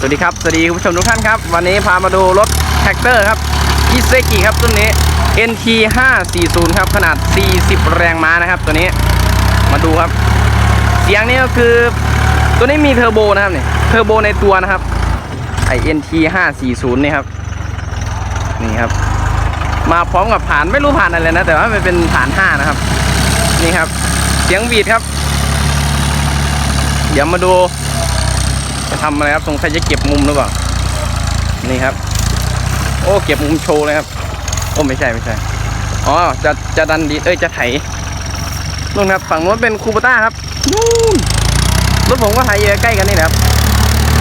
สวัสดีครับ สวัสดีคุณผู้ชมทุกท่านครับ วันนี้พามาดูรถแท็กเตอร์ครับอิเซกิครับตัวนี้ NT 540ครับ ขนาด 40 แรงม้านะครับ ตัวนี้ มาดูครับ เสียงนี่ก็คือตัวนี้มีเทอร์โบนะครับเนี่ยเทอร์โบในตัวนะครับ ไอ NT 540นี่ครับ นี่ครับ มาพร้อมกับผ่านไม่รู้ผ่านอะไรนะ แต่ว่ามันเป็นผ่าน 5 นะครับ นี่ครับ เสียงบีดครับ เดี๋ยวมาดู จะทำอะไรครับสงสัยจะเก็บมุมหรือเปล่า นี่ครับ โอ้เก็บมุมโชว์เลยครับ โอ้ไม่ใช่ไม่ใช่ อ๋อจะจะดันดีเอ้ยจะไถนู่นครับฝั่งนู้นเป็นคูปต้าครับนู่นรถผมก็ไถอยู่ใกล้กันนี่แหละครับ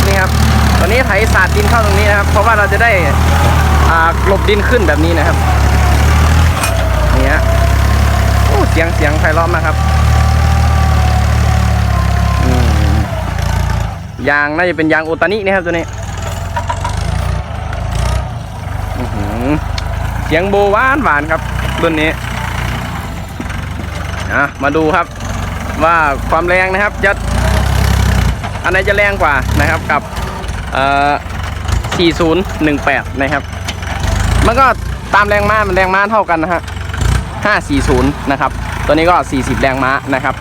นี่ครับ ตอนนี้ไถสาดดินเข้าตรงนี้นะครับ เพราะว่าเราจะได้อ่ากลบดินขึ้นแบบนี้นะครับ นี่ฮะโอ้เสียงเสียงไพเราะมากครับ ยางน่าจะเป็นยางโอตานินะครับตัวนี้เสียงโบหวานหวานครับรุ่นนี้อะมาดูครับว่าความแรงนะครับจะอันไหนจะแรงกว่านะครับกับเอ่อ4018 นะครับ มันก็ตามแรงม้ามันแรงม้าเท่ากันนะฮะ540 นะครับ ตัวนี้ก็ 40 แรงม้านะครับ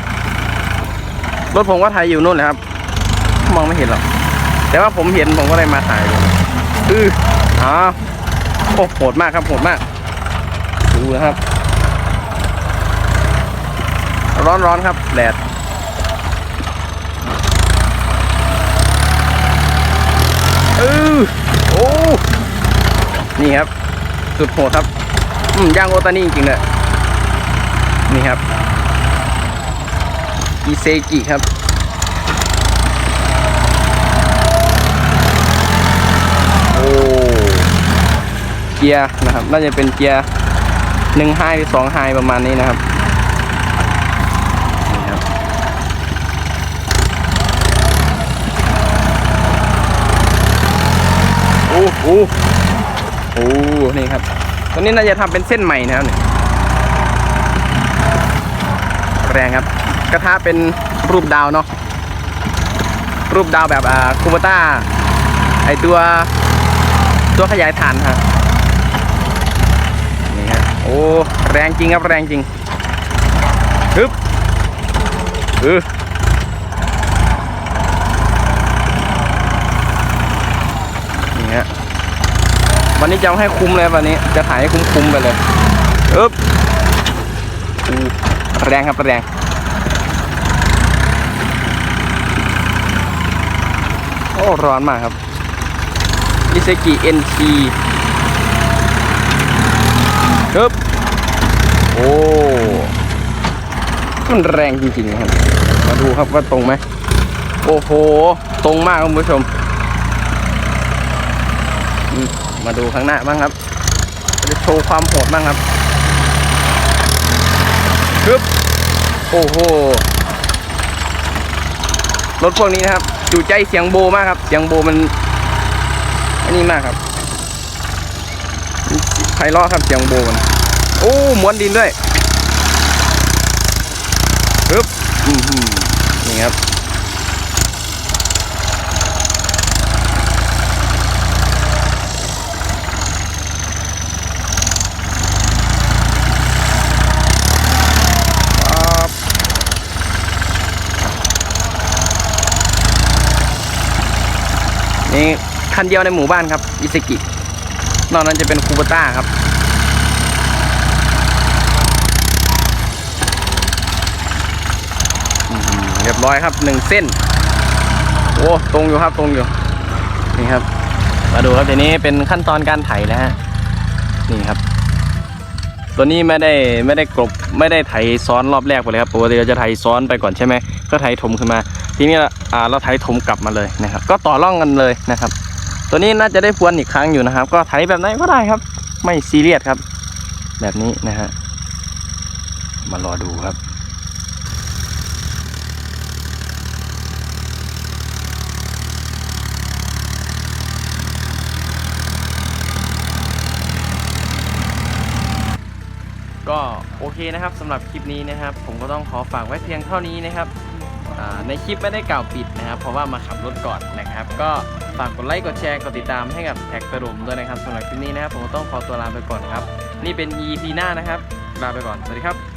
รถผมก็ถ่ายอยู่นู่นแหละครับ มองไม่เห็นหรอก แต่ว่าผมเห็นผมก็เลยมาถ่ายอืออ๋อโอ้โหดมากครับโหดมาก ดูนะครับ ร้อนร้อนๆครับแดดอือโอ้ นี่ครับ สุดโหดครับ อืมย่างโอตานี่จริงเลยนี่ครับ อิเซกิครับ โอ้เกียร์นะครับ น่าจะเป็นเกียร์หนึ่งไฮหรือสองไฮประมาณนี้นะครับนี่ครับโอ้โหโอ้นี่ครับตัวนี้น่าจะทำเป็นเส้นใหม่นะครับเนี่ยแรงครับ กระทะเป็นรูปดาวเนาะรูปดาวแบบอ่าคูบต้าไอตัวตัวขยายฐานฮะนี่ รงจริงครับแรงจริงฮึบเออนี่ฮะวันนี้จะเอาให้คุ้มเลยวันนี้ จะถ่ายให้คุ้มๆไปเลยอึ๊บแรงครับแรงโอ้ร้อนมากครับอิเซกิ NT อึ๊บ โอ้มันแรงจริงๆครับ มาดูครับว่าตรงไหมโอ้โห ตรงมากครับคุณผู้ชม มาดูข้างหน้าบ้างครับ จะโชว์ความโหดบ้างครับปึ๊บโอ้โห รถพวกนี้นะครับจู่ใจเสียงโบมากครับ เสียงโบมัน อันนี้มากครับไพเราะครับเสียงโบมัน โอ้ม้วนดินด้วยปึ๊บอือหือนี่ครับครับนี่คันเดียวในหมู่บ้านครับ อิสกิ นอกนั้นจะเป็นคูบต้าครับ อื้อหือ เรียบร้อยครับหนึ่งเส้น โอ้ตรงอยู่ครับตรงอยู่นี่ครับ มาดูครับทีนี้เป็นขั้นตอนการไถนะฮะนี่ครับ ตัวนี้ไม่ได้ไม่ได้กลบไม่ได้ไถซ้อนรอบแรกไปเลยครับปกติเราจะไถซ้อนไปก่อนใช่ไหมก็ไถถมขึ้นมา ทีนี้เราอ่าเราไถถมกลับมาเลยนะครับ ก็ต่อร่องกันเลยนะครับ ตัวนี้น่าจะได้พวนอีกครั้งอยู่นะครับ ก็ไถแบบไหนก็ได้ครับ ไม่ซีเรียสครับ แบบนี้นะฮะมารอดูครับ ก็โอเคนะครับสำหรับคลิปนี้นะครับ ผมก็ต้องขอฝากไว้เพียงเท่านี้นะครับในคลิปไม่ได้กล่าวปิดนะครับ เพราะว่ามาขับรถก่อนนะครับ ก็ฝากกดไลค์กดแชร์กดติดตามให้กับแท็กตะดุมด้วยนะครับสำหรับคลิปนี้นะครับ ผมก็ต้องขอตัวลาไปก่อนครับ นี่เป็น EP หน้านะครับ ลาไปก่อน สวัสดีครับ